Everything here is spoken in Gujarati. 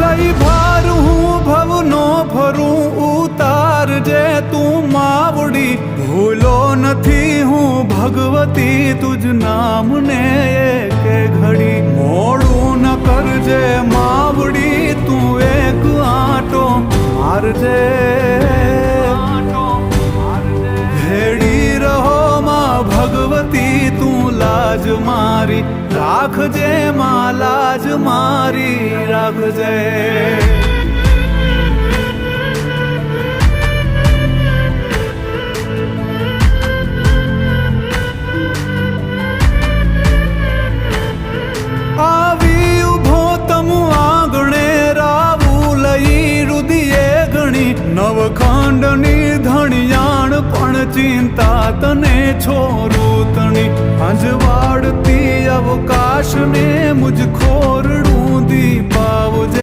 લઈ ભાર હું ભવનો ફરું ઉતાર જે તું માવડી. ભૂલો નથી હું ભગવતી તુજ નામને એક ઘડી. મોડું ન કરજે માવડી, તું એક આટો. મારજે લાજ મારી રાખજે માં, લાજ મારી રાખજે આવી ઊભો તમુ આંગણે રાવું લઈ રુદિએ ગણી, નવખંડની ધણિયાણ પણ ચિંતા તને છોરું. તણી અંજવાડતી અવકાશને મુજ ખોરડું